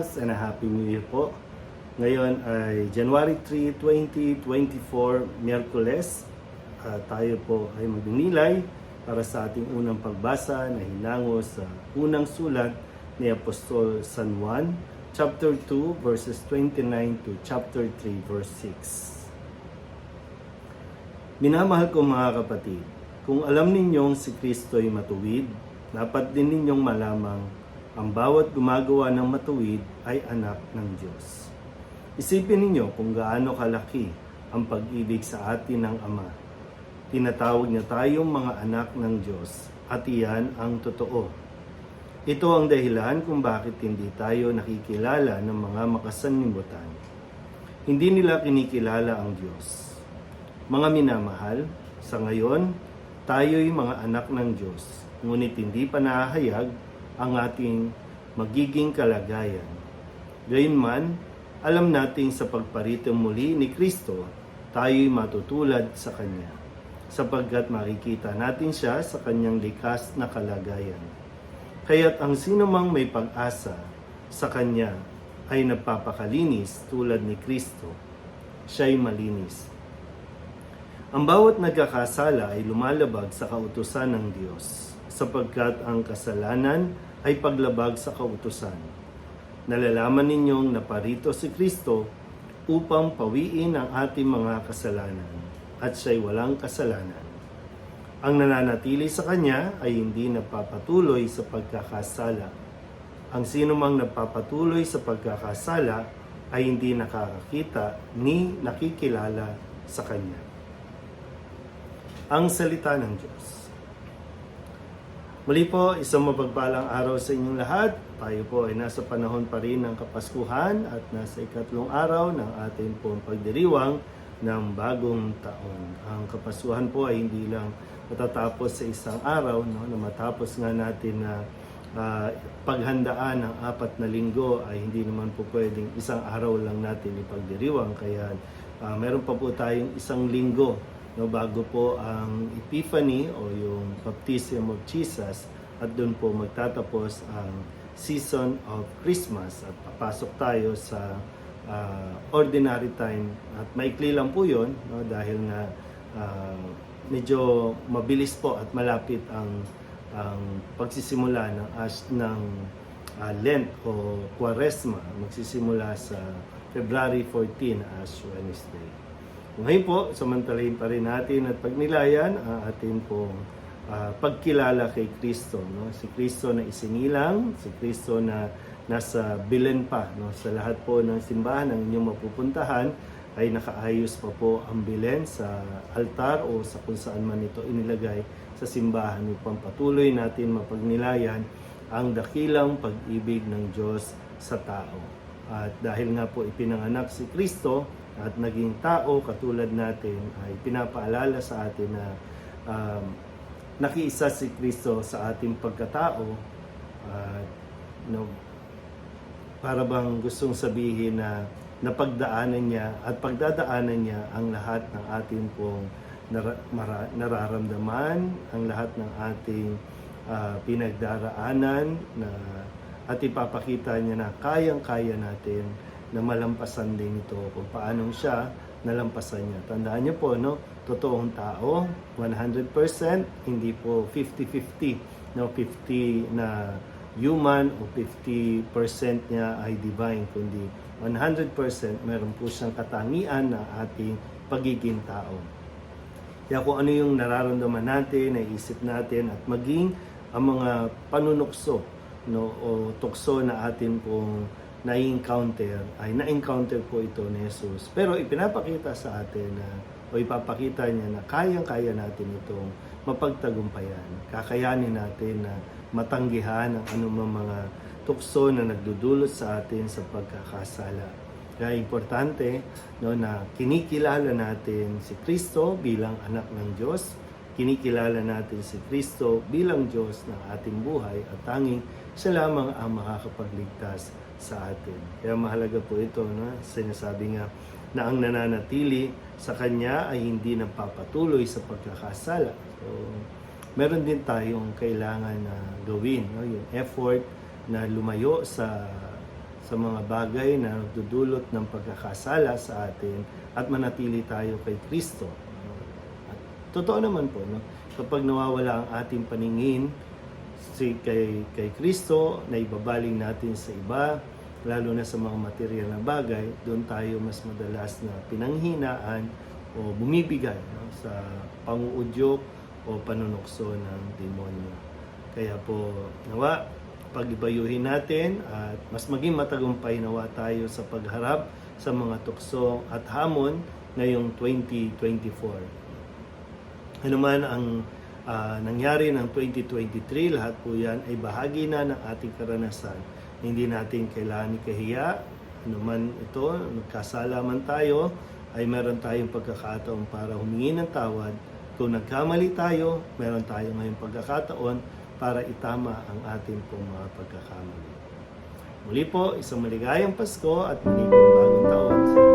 Christmas and a Happy New Year po. Ngayon ay January 3, 2024, Miyerkules. Ah, tayo po ay magninilay para sa ating unang pagbasa na hinango sa unang sulat ni Apostol San Juan, chapter 2, verses 29 to chapter 3, verse 6. Minamahal ko mga kapatid, kung alam ninyong si Kristo ay matuwid, dapat din ninyong malamang ang bawat gumagawa ng matuwid ay anak ng Diyos. Isipin ninyo kung gaano kalaki ang pag-ibig sa atin ng Ama. Tinatawag niya tayong mga anak ng Diyos at iyan ang totoo. Ito ang dahilan kung bakit hindi tayo nakikilala ng mga makasanimutan. Hindi nila kinikilala ang Diyos. Mga minamahal, sa ngayon, tayo'y mga anak ng Diyos, ngunit hindi pa nahahayag ang ating magiging kalagayan. Gayunman, alam nating sa pagparito muli ni Kristo, tayo'y matutulad sa Kanya, sapagkat makikita natin siya sa Kanyang likas na kalagayan. Kaya't ang sinumang may pag-asa sa Kanya ay nagpapakalinis tulad ni Kristo. Siya'y malinis. Ang bawat nagkakasala ay lumalabag sa kautusan ng Diyos, sapagkat ang kasalanan ay paglabag sa kautusan. Nalalaman ninyong naparito si Kristo upang pawiin ang ating mga kasalanan, at siya'y walang kasalanan. Ang nananatili sa Kanya ay hindi napapatuloy sa pagkakasala. Ang sinumang nagpapatuloy sa pagkakasala ay hindi nakakakita ni nakikilala sa Kanya. Ang salita ng Diyos. Muli po, isang mapagpalang araw sa inyong lahat. Tayo po ay nasa panahon pa rin ng Kapaskuhan at nasa ikatlong araw ng ating pong pagdiriwang ng bagong taon. Ang Kapaskuhan po ay hindi lang matatapos sa isang araw, no, na matapos nga natin na ah, paghandaan ng apat na linggo ay hindi naman po pwedeng isang araw lang natin ipagdiriwang. Kaya ah, meron pa po tayong isang linggo no bago po ang Epiphany o yung Baptism of Jesus at doon po magtatapos ang season of Christmas. At papasok tayo sa ah, ordinary time. At maikli lang po yon no dahil nga ah, medyo mabilis po at malapit ang ang pagsisimula ng as ng ah, Lent o Quaresma magsisimula sa February 14 as Wednesday. Ngayon po, samantalahin pa rin natin at pagnilayan ang ating pong ah, pagkilala kay Kristo. No? Si Kristo na isinilang, si Kristo na nasa bilen pa. No? Sa lahat po ng simbahan ang inyong mapupuntahan ay nakaayos pa po ang bilen sa altar o sa kung saan man ito inilagay sa simbahan upang patuloy natin mapagnilayan ang dakilang pag-ibig ng Diyos sa tao. At dahil nga po ipinanganak si Kristo at naging tao katulad natin ay pinapaalala sa atin na um, nakiisa si Kristo sa ating pagkatao at no, para bang gustong sabihin na napagdaanan niya at pagdadaanan niya ang lahat ng ating pong mara- nararamdaman, ang lahat ng ating ah, pinagdaraanan na at ipapakita niya na kayang-kaya natin na malampasan din ito kung paanong siya nalampasan niya. Tandaan niyo po, no? Totoong tao, 100%, hindi po 50-50. No, 50 na human o 50% niya ay divine, kundi 100% meron po siyang katangian na ating pagiging tao. Kaya kung ano yung nararamdaman natin, naisip natin at maging ang mga panunukso no, o tukso na atin pong na-encounter ay na-encounter po ito ni Jesus. Pero ipinapakita sa atin na o ipapakita niya na kayang-kaya natin itong mapagtagumpayan. Kakayanin natin na matanggihan ang anumang mga tukso na nagdudulot sa atin sa pagkakasala. Kaya importante no, na kinikilala natin si Kristo bilang anak ng Diyos, kinikilala natin si Kristo bilang Diyos ng ating buhay at tanging siya lamang ang makakapagligtas sa atin. Kaya mahalaga po ito, no? sinasabi nga na ang nananatili sa Kanya ay hindi nagpapatuloy sa pagkakasala. So, meron din tayong kailangan na gawin, no? yung effort na lumayo sa sa mga bagay na dudulot ng pagkakasala sa atin at manatili tayo kay Kristo. Totoo naman po, no? kapag nawawala ang ating paningin si kay, kay Kristo, na ibabaling natin sa iba, lalo na sa mga material na bagay, doon tayo mas madalas na pinanghinaan o bumibigay no? sa panguudyok o panunukso ng demonyo. Kaya po, nawa, pagibayuhin natin at mas maging matagumpay nawa tayo sa pagharap sa mga tukso at hamon ngayong 2024. Ano ang ah, nangyari ng 2023, lahat po yan ay bahagi na ng ating karanasan. Hindi natin kailangan ikahiya, ano ito, nagkasala man tayo, ay meron tayong pagkakataon para humingi ng tawad. Kung nagkamali tayo, meron tayo ngayong pagkakataon para itama ang ating pong mga pagkakamali. Muli po, isang maligayang Pasko at maligayang bagong taon